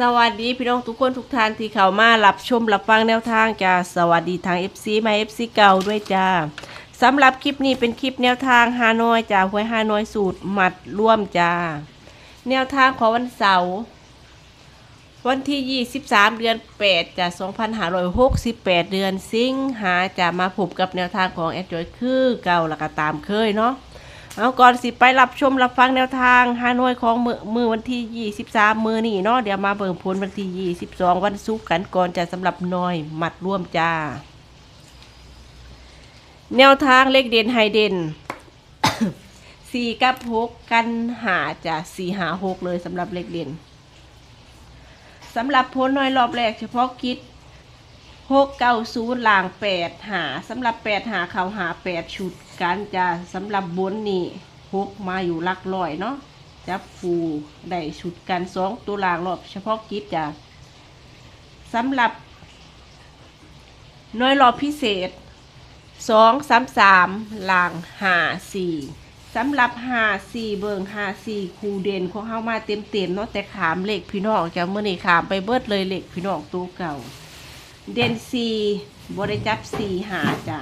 สวัสดีพี่น้องทุกคนทุกท่านที่เข้ามารับชมรับฟังแนวทางจ้าสวัสดีทาง FC มา FC เก่าด้วยจ้าสำหรับคลิปนี้เป็นคลิปแนวทางฮานอยจ้าหวยฮานอยสูตรหมัดร่วมจ้าแนวทางของวันเสาร์วันที่ 23 เดือน 8จ้า2568 เดือนสิงหาจะมาพบกับแนวทางของแอดจอยคือเก่าล้วก็ตามเคยเนาะ เอาก่อนสิไปรับชมรับฟังแนวทางฮานอยของมือมือวันที่ 23 มือนี่เนาะเดี๋ยวมาเบิ่งผลวันที่ 22 วันศุกร์กันก่อนจะสำหรับน้อยหมัดร่วมจ้า แนวทางเลขเด่นไฮเด่น4กับ6กันหาจะ4หา6เลยสำหรับเลขเด่นสำหรับผลน้อยรอบแรกเฉพาะกิจ หกเก้าศูนย์ล่างแปดหาสำหรับแปดหาเขาหาแปดชุดกันจะสำหรับบนนี่หกมาอยู่หลักร้อยเนาะจับฟูได้ชุดกันสองตัวล่างรอบเฉพาะกิจจะสำหรับน้อยรอบพิเศษสองสามสามล่างหาสี่สำหรับหาสี่เบิงหาสี่คูเด่นของเข้ามาเต็มเต็มๆเนาะแต่ขามเหล็กพี่น้องจะเมื่อนี่ขามไปเบิดเลยเหล็กพี่น้องตัวเก่า เด่นสีบริจับสีหาจ้ะ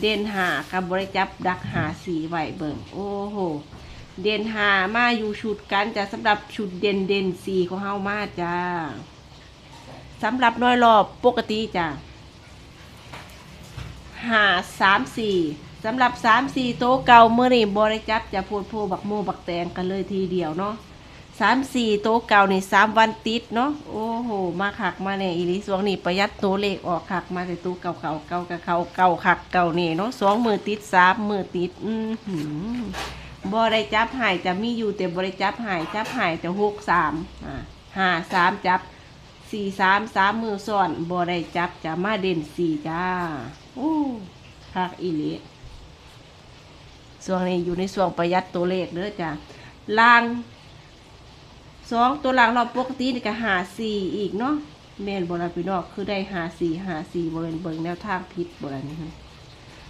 เด่นหากับบริจับดักหาสีไหวเบิ่งโอ้โห เด่นหามาอยู่ชุดกันจะสำหรับชุดเด่นเด่นสีของเฮามาจ้าสำหรับน้อยรอบปกติจ้ะหาสามสี่สำหรับสามสี่โต๊ะเก่าเมื่อนี่บริจับจะพูดโพบักโมบักแตงกันเลยทีเดียวเนาะ สามสี่โต๊ะเก่านี่สามวันติดเนาะโอ้โหมาขักมาเนี่ยอีลิสวงนี่ประหยัดตัวเลขออกขักมาแต่ตู้เก่าเก่าเก่ากับเขาเก่าขักเก่านี่เนาะสองมือติดสามมือติด อือหือได้จับหายจะมีอยู่แต่บอไริจับหายจับหายจะหกสามอ่าห้าสามจับสี่สามสามมือซ้อนบอได้จับจะมาเด่นสี่จ้าโอ้คักอีหลิสวงนี้อยู่ในสวงประหยัดตัวเลขเด้อจ้าล่าง สองตัวหลังเราปกตินี่ก็หาสี่อีกเนาะแม่นบราพี่น้องคือได้หาสี่หาสี่บริเวณเบิงแนวทางผิดบรานี่ฮะ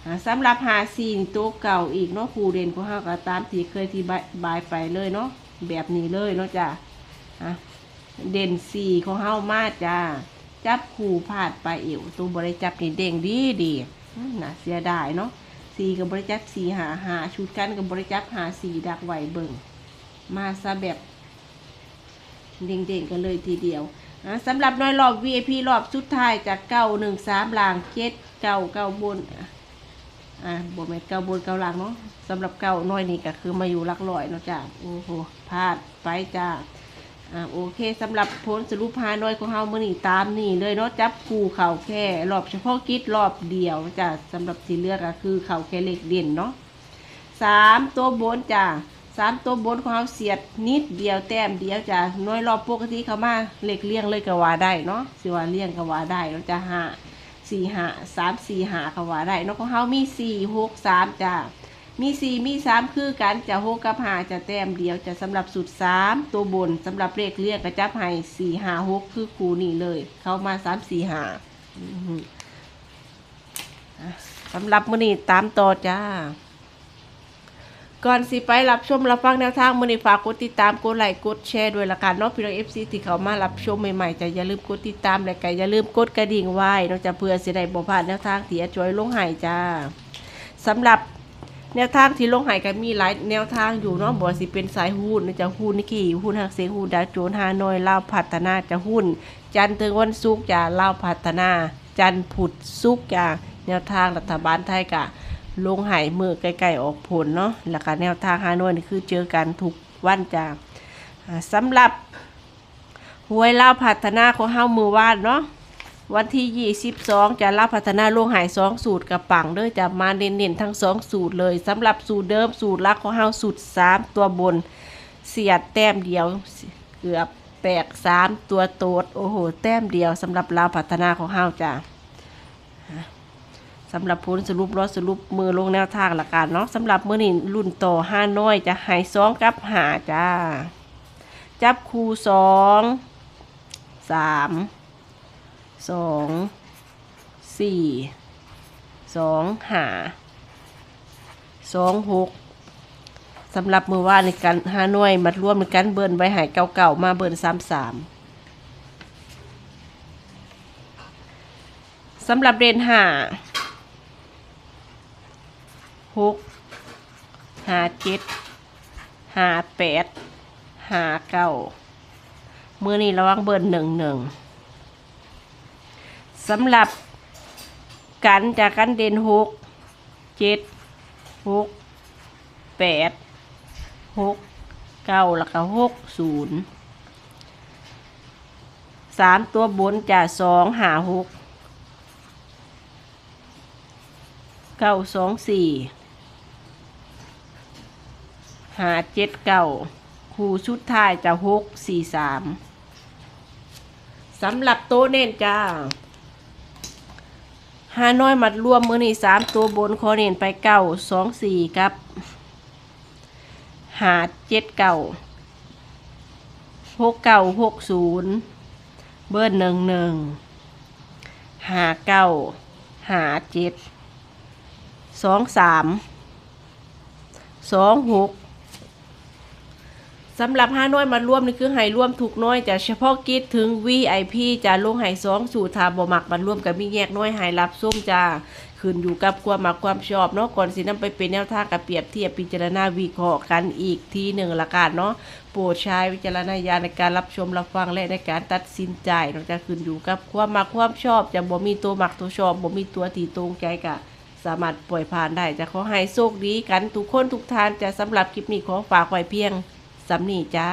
อ่าสำหรับหาสี่ตัวเก่าอีกเนาะครูเด่นของเฮาก็ตามที่เคยที่บายไปเลยเนาะแบบนี้เลยเนาะจ้ะเด่นสี่ของเฮามาจ้าจับคู่พาดไปเอวตัวบริจับนี่เด้งดีดีน่าเสียดายเนาะสี่กับบริจับสี่หาหาชุดกันกับบริจับหาสี่ดักไหวเบิงมาซะแบบ เด้งๆกันเลยทีเดียวอะสำหรับน้อยรอบ VIP รอบสุดท้ายจากเก้าหนึ่งสามลางเจ็ดเก้าเก้าบนอะบวกเม็ดเก้าบนเก้าลางเนาะสำหรับเก้าน้อยนี่ก็คือมาอยู่ลักร้อยเนาะจ้ะโอ้โหพลาดไปจ้าอะโอเคสำหรับผลสรุปพาน้อยของเฮามื่อนี่ตามนี่เลยเนาะจับคูเข่าแค่รอบเฉพาะกิจรอบเดียวจ้ะสำหรับสีเลือกก็คือเข่าแค่เล็กเด่นเนาะสามตัวบนจ้ะ สามตัวบนของเขาเสียดนิดเดียวแต้มเดียวจ้ะน้อยรอบปกติเขามาเล็กเลี่ยงเลยกว่าได้เนาะสิว่าเลี่ยงกว่าได้เราจะห้าสี่หาสามสี่หากว่าได้เนาะของเขามีสี่หกสามจ้ะมีสี่มีสามคือกันจะหกกับหาจะแต้มเดียวจะสำหรับสุดสามตัวบนสำหรับเลขเลี่ยงกระจับให้สี่หาหกคือคูนี่เลย เข้ามาสามสี่หาสำหรับมื้อนี้ตามต่อจ้า ก่อนสิไปรับชมรับฟังแนวทางมือนี้ฝากกดติดตามกดไลค์กดแชร์ด้วยละกันเนาะพี่น้องเอฟซีที่เขามารับชมใหม่ๆจะอย่าลืมกดติดตามและก็อย่าลืมกดกระดิ่งไว้นาะจะเพื่อสิได้บ่พลาดแนวทางที่อาจอยลงหายจ้าสำหรับแนวทางที่ลงหายก็มีหลายแนวทางอยู่เนาะบ่สิเป็นสายหุ้นนะจะหุ้นนิกกี้หุ้นหักเสียงหุ้นดาวโจนส์ฮานอยลาวพัฒนาจะหุ้น จันทร์ถึงวันศุกร์จะลาวพัฒนา จันทร์พุธศุกร์จะแนวทางรัฐบาลไทยกะ ลงหายมือใกลๆออกผลเนาะแล้วก็แนวทางฮานอยนี่คือเจอกันทุกวันจ้าสำหรับหวยลาพัฒนาของเฮามือวาดเนาะวันที่ 22 จะลาวพัฒนาลงหาย 2 สูตรกับปังเด้อจะมาเน้นๆทั้ง 2 สูตรเลยสำหรับสูตรเดิมสูตรลักของเฮาสูตร 3 ตัวบน เสียดแต้มเดียวเกือบแตก 3 ตัวโตด โอ้โห แต้มเดียวสำหรับลาพัฒนาของเฮาจ้า สำหรับผลสรุปรอสรุปมือลงแนวทางละกันเนาะสำหรับมือนี่รุ่นโตห้าน้อยจะหายสองกับหาจ้า จับคูสองสามสองสี่สองหาสองหกสำหรับมือว่าในการห้าน้อยมัดร่วมในการเบิร์นไว้หายเก่าๆมาเบิร์นสามสามสำหรับเรนหา หกห้าเจ็ดห้าแปดห้าเก้ามือนี้ระวังเบิร์นหนึ่งหนึ่งสำหรับกันจากกันเด่นหกเจ็ดหกแปดหกเก้าแล้วก็หกศูนย์สามตัวบนจะสองหาหกเก้าสองสี่ หาเจ็ดเก้าคู่ชุดท้ายจะหกสี่สามสำหรับโต๊ะเน้นจ้าฮาน้อยมัดรวมมือนี่สามตัวบนคอเน้นไปเก้าสองสี่ครับหาเจ็ดเก้าหกเก้าหกศูนย์เบิร์หนึ่งหนึ่งหาเก้าหาเจ็ดสองสามสองหก สำหรับห้าน้อยมาร่วมนี่คือให้ร่วมถูกน้อยจะเฉพาะกิจถึง VIP จะลงให้สองสู่ทาบมักมันร่วมกับมีแยกน้อยให้รับส้มจ้าขึ้นอยู่กับความมักความชอบเนาะก่อนสินำไปเป็นแนวทางกับเปรียบเทียบพิจารณาวิเคราะห์กันอีกทีหนึ่งละกันเนาะโปรดใช้วิจารณญาณในการรับชมรับฟังและในการตัดสินใจเนาะจะขึ้นอยู่กับความมักความชอบจะบ่มีตัวมักตัวชอบบ่มีตัวตีตรงใจกะสามารถปล่อยผ่านได้จะขอให้โชคดีกันทุกคนทุกทานจะสำหรับคลิปนี้ขอฝากไว้เพียง สำนีจ้า